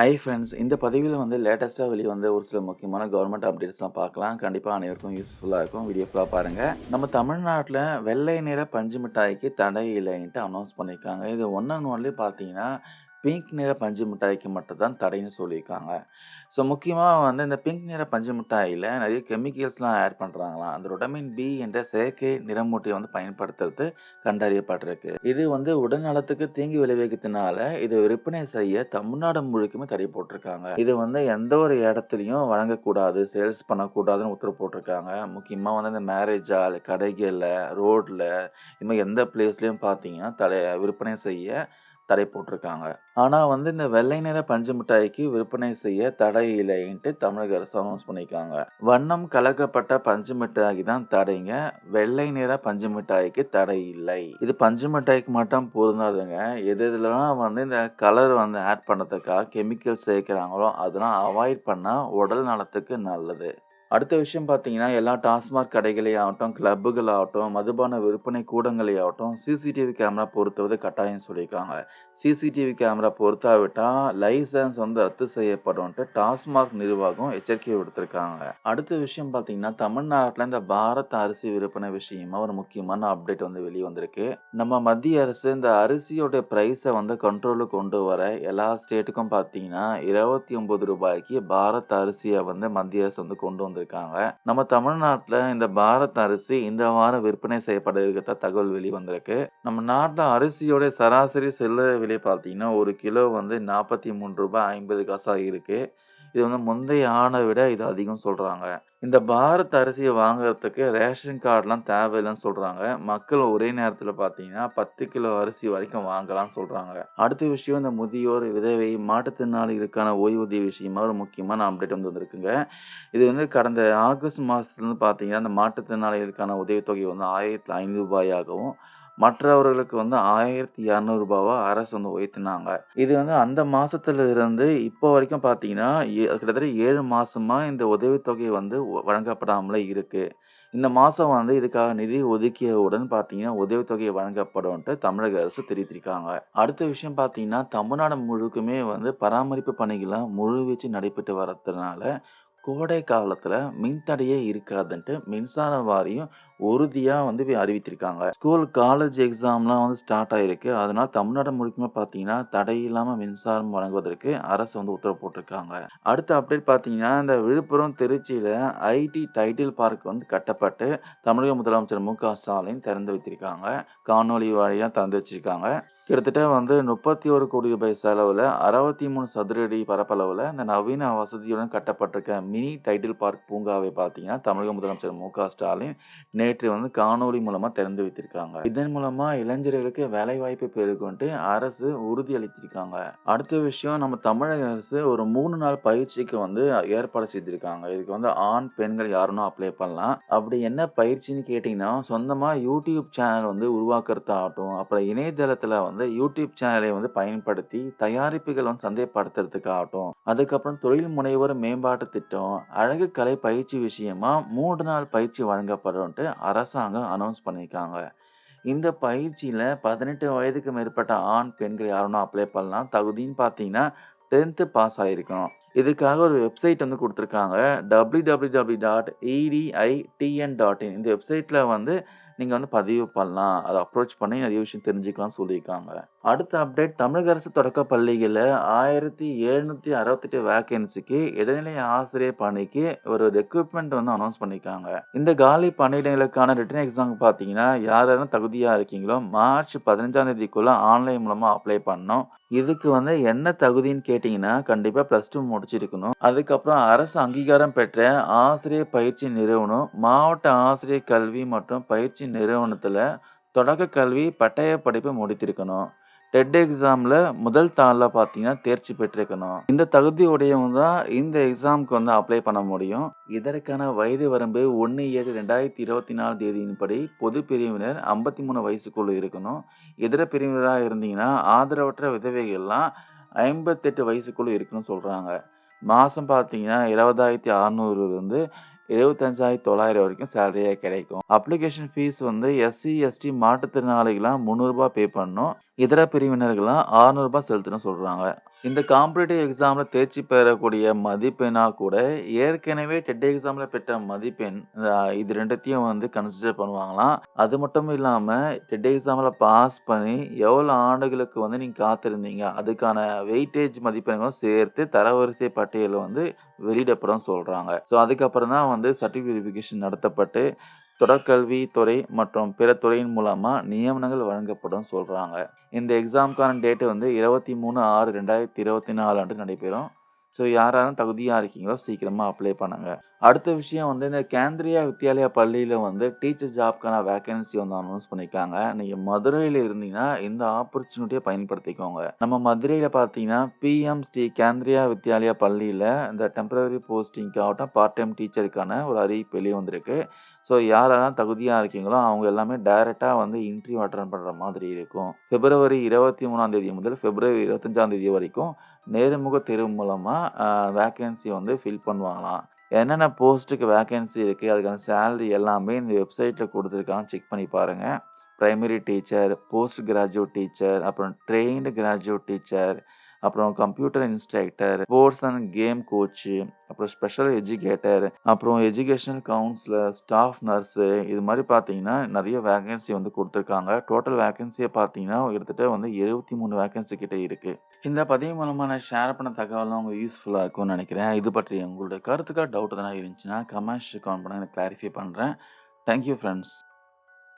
Hi friends இந்த பதிவில் வந்து லேட்டஸ்ட்டாக வெளியே வந்த ஒரு சில முக்கியமான கவர்மெண்ட் அப்டேட்ஸ்லாம் பார்க்கலாம். கண்டிப்பாக அனைவருக்கும் யூஸ்ஃபுல்லாக இருக்கும். வீடியோ ஃபுல்லாக பாருங்கள் நம்ம தமிழ்நாட்டில் வெள்ளை நிற பஞ்சு மிட்டாய்க்கு தடை இல்லைன்ட்டு அனௌன்ஸ் பண்ணியிருக்காங்க இது ஒன் அண்ட் ஒன்லி பார்த்தீங்கன்னா பிங்க் நிற பஞ்சு மிட்டாய்க்கு மட்டும்தான் தடைன்னு சொல்லியிருக்காங்க. ஸோ முக்கியமாக வந்து இந்த பிங்க் நிற பஞ்சு மிட்டாயில் நிறைய கெமிக்கல்ஸ்லாம் ஆட் பண்ணுறாங்களாம் அந்த ரொடமின் பி என்ற செயற்கை நிறமூட்டியை வந்து பயன்படுத்துறது கண்டறியப்பட்டிருக்கு. இது வந்து உடல் நலத்துக்கு தீங்கு விளைவிக்கிறதுனால இது விற்பனை செய்ய தமிழ்நாடு முழுக்குமே தடை போட்டிருக்காங்க. இது வந்து எந்த ஒரு இடத்துலையும் வழங்கக்கூடாது சேல்ஸ் பண்ணக்கூடாதுன்னு உத்தரவு போட்டிருக்காங்க. முக்கியமாக வந்து இந்த மேரேஜ் ஆல் கடைகளில் ரோட்டில் இது மாதிரி எந்த பிளேஸ்லையும் பார்த்தீங்கன்னா தடை விற்பனை செய்ய தடை போட்டிருக்காங்க. ஆனால் வந்து இந்த வெள்ளை நிற பஞ்சு மிட்டாய்க்கு விற்பனை செய்ய தடை இல்லைன்ட்டு தமிழக அரசு அனௌன்ஸ் பண்ணியிருக்காங்க வண்ணம் கலக்கப்பட்ட பஞ்சு மிட்டாய்க்கு தான் தடைங்க. வெள்ளை நிற பஞ்சு மிட்டாய்க்கு தடை இல்லை. இது பஞ்சு மிட்டாய்க்கு மட்டும் பொருந்தாதுங்க. எது இதுலாம் வந்து இந்த கலர் வந்து ஆட் பண்ணதுக்காக கெமிக்கல் சேர்க்குறாங்களோ அதெல்லாம் அவாய்ட் பண்ணால் உடல் நலத்துக்கு நல்லது. அடுத்த விஷயம் பார்த்தீங்கன்னா எல்லா டாஸ்மாக் கடைகளையாகட்டும் கிளப்புகளாகட்டும் மதுபான விற்பனை கூடங்களையாகட்டும் சிசிடிவி கேமரா பொருத்துவது கட்டாயம் சொல்லியிருக்காங்க. சிசிடிவி கேமரா பொருத்தாவிட்டால் லைசன்ஸ் வந்து ரத்து செய்யப்படும்ட்டு டாஸ்மாக் நிர்வாகம் எச்சரிக்கை விடுத்திருக்காங்க. அடுத்த விஷயம் பார்த்தீங்கன்னா தமிழ்நாட்டில் இந்த பாரத் அரிசி விற்பனை விஷயமா ஒரு முக்கியமான அப்டேட் வந்து வெளியே வந்திருக்கு நம்ம மத்திய அரசு இந்த அரிசியோட ப்ரைஸை வந்து கண்ட்ரோலுக்கு கொண்டு வர எல்லா ஸ்டேட்டுக்கும் பார்த்தீங்கன்னா இருபத்தி ஒம்பது ரூபாய்க்கு பாரத் அரிசியை வந்து மத்திய அரசு வந்து கொண்டு வந்திருக்காங்க. நம்ம தமிழ்நாட்டில் இந்த பாரத் அரிசி இந்த வாரம் விற்பனை செய்யப்பட இருக்கிற தகவல் வெளி வந்திருக்கு நம்ம நாட்டில் அரிசியோட சராசரி சில்லறை விலை பார்த்தீங்கன்னா ஒரு கிலோ வந்து நாற்பத்தி மூணு ரூபாய் ஐம்பது காசாக இருக்குது இது வந்து முந்தைய ஆணை விட இது அதிகம் சொல்கிறாங்க இந்த பாரத் அரிசியை வாங்குறதுக்கு ரேஷன் கார்டெலாம் தேவையில்லைன்னு சொல்கிறாங்க மக்கள் ஒரே நேரத்தில் பார்த்தீங்கன்னா பத்து கிலோ அரிசி வரைக்கும் வாங்கலாம்னு சொல்கிறாங்க அடுத்த விஷயம் இந்த முதியோர் விதவை மாற்றுத்திறனாளிகளுக்கான ஓய்வூதிய விஷயமா ஒரு முக்கியமான அப்டேட் வந்து வந்திருக்குங்க. இது வந்து கடந்த ஆகஸ்ட் மாதத்துலேருந்து பார்த்தீங்கன்னா அந்த மாற்றுத்திறனாளிகளுக்கான உதவித்தொகை வந்து ஆயிரத்தி ஐநூறு ரூபாயாகவும் மற்றவர்களுக்கு வந்து ஆயிரத்தி இரநூறுபாவா அரசு வந்து உயர்த்தினாங்க. இது வந்து அந்த மாசத்துல இருந்து இப்போ வரைக்கும் பார்த்தீங்கன்னா ஏ- கிட்டத்தட்ட ஏழு மாசமா இந்த உதவித்தொகை வந்து வழங்கப்படாமலே இருக்கு. இந்த மாதம் வந்து இதுக்காக நிதி ஒதுக்கியவுடன் பார்த்தீங்கன்னா உதவித்தொகை வழங்கப்படும்ட்டு தமிழக அரசு தெரிவித்திருக்காங்க. அடுத்த விஷயம் பார்த்தீங்கன்னா தமிழ்நாடு முழுக்குமே வந்து பராமரிப்பு பணிகள்லாம் முழுவீச்சு நடைபெற்று வரதுனால கோடை காலத்தில் மின்தடையே இருக்காதுன்ட்டு மின்சார வாரியம் உறுதியாக வந்து அறிவித்திருக்காங்க. ஸ்கூல் காலேஜ் எக்ஸாம்லாம் வந்து ஸ்டார்ட் ஆகிருக்கு அதனால தமிழ்நாடு முழுக்குமே பார்த்தீங்கன்னா தடை இல்லாமல் மின்சாரம் வழங்குவதற்கு அரசு வந்து உத்தரவு போட்டிருக்காங்க. அடுத்த அப்டேட் பார்த்தீங்கன்னா இந்த விழுப்புரம் திருச்சியில் ஐடி டைட்டில் பார்க் வந்து கட்டப்பட்டு தமிழக முதலமைச்சர் மு க ஸ்டாலின் திறந்து வைத்திருக்காங்க. காணொலி வழியாக திறந்து வச்சிருக்காங்க. கிட்டத்தட்ட வந்து முப்பத்தி ஒரு கோடி ரூபாய் செலவில் அறுபத்தி மூணு சதுரடி பரப்பளவில் இந்த நவீன வசதியுடன் கட்டப்பட்டிருக்க மினி டைட்டில் பார்க் பூங்காவை பார்த்தீங்கன்னா தமிழக முதலமைச்சர் மு க ஸ்டாலின் நேற்று வந்து காணொளி மூலமாக திறந்து வைத்திருக்காங்க. இதன் மூலமாக இளைஞர்களுக்கு வேலைவாய்ப்பு பெருகுன்ட்டு அரசு உறுதியளித்திருக்காங்க. அடுத்த விஷயம் நம்ம தமிழக அரசு ஒரு மூணு நாள் பயிற்சிக்கு வந்து ஏற்பாடு செய்திருக்காங்க. இதுக்கு வந்து ஆண் பெண்கள் யாருன்னா அப்ளை பண்ணலாம். அப்படி என்ன பயிற்சின்னு கேட்டிங்கன்னா சொந்தமாக யூடியூப் சேனல் வந்து உருவாக்குறதாகட்டும் அப்புறம் இணையதளத்தில் வந்து யூடியூப் சேனலை வந்து பயன்படுத்தி தயாரிப்புகள் வந்து சந்தைப்படுத்துறதுக்காகட்டும் அதுக்கப்புறம் தொழில் முனைவோர் மேம்பாட்டு திட்டம் அழகு கலை பயிற்சி விஷயமா மூன்று நாள் பயிற்சி வழங்கப்படும்ட்டு அரசாங்கம் அனௌன்ஸ் பண்ணியிருக்காங்க. இந்த பயிற்சியில் பதினெட்டு வயதுக்கு மேற்பட்ட ஆண் பெண்கள் யாருன்னா அப்ளை பண்ணலாம். தகுதின்னு பார்த்தீங்கன்னா டென்த்து பாஸ் ஆகிருக்கணும் இதுக்காக ஒரு வெப்சைட் வந்து கொடுத்துருக்காங்க. W W W dot ETITN dot in இந்த வெப்சைட்டில் வந்து நீங்கள் வந்து பதிவு பண்ணலாம். அதை அப்ரோச் பண்ணி நிறைய விஷயம் தெரிஞ்சுக்கலாம் சொல்லியிருக்காங்க. அடுத்த அப்டேட் தமிழக அரசு தொடக்க பள்ளிகளில் ஆயிரத்தி எழுநூற்றி அறுபத்தெட்டு வேகன்சிக்கு இடைநிலை ஆசிரியர் பணிக்கு ஒரு ரெக்ரூட்மெண்ட் வந்து அனௌன்ஸ் பண்ணியிருக்காங்க. இந்த காலி பணியிடங்களுக்கான ரிட்டன் எக்ஸாம் பார்த்தீங்கன்னா யார் யாரும் தகுதியாக இருக்கீங்களோ மார்ச் பதினஞ்சாம் தேதிக்குள்ளே ஆன்லைன் மூலமாக அப்ளை பண்ணணும். இதுக்கு வந்து என்ன தகுதின்னு கேட்டிங்கன்னா கண்டிப்பாக ப்ளஸ் டூ முடிச்சிருக்கணும். அதுக்கப்புறம் அரசு அங்கீகாரம் பெற்ற ஆசிரியர் பயிற்சி நிறுவனம் மாவட்ட ஆசிரியர் கல்வி மற்றும் பயிற்சி நிறுவனத்தில் தொடக்க கல்வி பட்டய படிப்பு முடித்திருக்கணும். டெட் எக்ஸாமில் முதல் தாளில் பார்த்தீங்கன்னா தேர்ச்சி பெற்றிருக்கணும். இந்த தகுதி உடையவங்க தான் இந்த எக்ஸாமுக்கு வந்து அப்ளை பண்ண முடியும். இதற்கான வயது வரம்பு ஒன்று ஏழு ரெண்டாயிரத்தி இருபத்தி நாலு தேதியின்படி பொது பிரிவினர் ஐம்பத்தி மூணு வயசுக்குள்ளே இருக்கணும். இதர பிரிவினராக இருந்தீங்கன்னா ஆதரவற்ற விதவைகள்லாம் ஐம்பத்தெட்டு வயசுக்குள்ளே இருக்கணும்னு சொல்கிறாங்க மாதம் பார்த்தீங்கன்னா இருபதாயிரத்தி அறநூறுலேருந்து எழுபத்தஞ்சாயிரத்தி தொள்ளாயிரம் வரைக்கும் சேலரியாக கிடைக்கும். அப்ளிகேஷன் ஃபீஸ் வந்து எஸ்சி எஸ்டி மாற்றுத்திறனாளிகளாம் முந்நூறுரூபா பே பண்ணணும். இதர பிரிவினர்கள்லாம் ரூ. 600 செலுத்தணும்னு சொல்கிறாங்க இந்த காம்படிட்டிவ் எக்ஸாமில் தேர்ச்சி பெறக்கூடிய மதிப்பெண்ணாக கூட ஏற்கனவே டெட் எக்ஸாமில் பெற்ற மதிப்பெண் இது ரெண்டத்தையும் வந்து கன்சிடர் பண்ணுவாங்களாம். அது மட்டும் இல்லாமல் டெட் எக்ஸாமில் பாஸ் பண்ணி எவ்வளோ ஆண்டுகளுக்கு வந்து நீங்கள் காத்திருந்தீங்க, அதுக்கான வெயிட்டேஜ் மதிப்பெண்களும் சேர்த்து தரவரிசை பட்டியலில் வந்து வெளியிடப்படும் சொல்கிறாங்க ஸோ அதுக்கப்புறம் தான் வந்து சர்டிஃபிகேஷன் நடத்தப்பட்டு தொடர்கல்வித்துறை மற்றும் பிற துறையின் மூலமாக நியமனங்கள் வழங்கப்படும் சொல்கிறாங்க இந்த எக்ஸாமுக்கான டேட்டு வந்து 23/6/2024 அன்று நடைபெறும். ஸோ யார் தகுதியாக இருக்கீங்களோ சீக்கிரமாக அப்ளை பண்ணுங்கள் அடுத்த விஷயம் வந்து இந்த கேந்திரியா வித்யாலயா பள்ளியில் வந்து டீச்சர் ஜாப்க்கான வேக்கன்சி வந்து அனௌன்ஸ் பண்ணியிருக்காங்க. நீங்கள் மதுரையில் இருந்தீங்கன்னா இந்த ஆப்பர்ச்சுனிட்டியை பயன்படுத்திக்கோங்க. நம்ம மதுரையில் பார்த்தீங்கன்னா, பிஎம் ஸ்ரீ கேந்திரியா வித்யாலயா பள்ளியில் இந்த டெம்பரரி போஸ்டிங்காகட்டும் பார்ட் டைம் டீச்சருக்கான ஒரு அறிவிப்பு வெளியே வந்திருக்கு. ஸோ யாரெல்லாம் தகுதியாக இருக்கீங்களோ அவங்க எல்லாமே டைரெக்டாக வந்து இன்டர்வியூ அட்டன் பண்ணுற மாதிரி இருக்கும். பிப்ரவரி 23ஆம் தேதி முதல் பிப்ரவரி 25ஆம் தேதி வரைக்கும் நேர்முக தேர்வு மூலமாக வேக்கன்சி வந்து ஃபில் பண்ணுவாங்களாம். என்னென்ன போஸ்ட்டுக்கு வேக்கன்சி இருக்குது அதுக்கான சேலரி எல்லாமே இந்த வெப்சைட்டில் குடுத்துருக்காங்க. செக் பண்ணி பாருங்கள் primary teacher, post graduate teacher, அப்புறம் ட்ரெயின்டு கிராஜுவேட் டீச்சர், அப்புறம் computer instructor, sports and game coach, அப்புறம் ஸ்பெஷல் எஜுகேட்டர், அப்புறம் எஜுகேஷனல் கவுன்சிலர், ஸ்டாஃப் நர்ஸு இது மாதிரி பார்த்தீங்கன்னா, நிறைய வேகன்சி வந்து கொடுத்துருக்காங்க. டோட்டல் வேகன்சியை பார்த்தீங்கன்னா, கிட்டத்தட்ட வந்து இருபத்தி மூணு வேகன்சி கிட்டே இருக்குது இந்த பதிவு மூலமாக நான் ஷேர் பண்ண தகவல்லாம் உங்களுக்கு யூஸ்ஃபுல்லாக இருக்கும்னு நினைக்கிறேன். இது பற்றி உங்களுடைய கருத்துக்காக டவுட் எதனா இருந்துச்சுன்னா கமெண்ட்ஸ் கமெண்ட் பண்ண எனக்கு கிளாரிஃபை பண்ணுறேன் தேங்க் யூ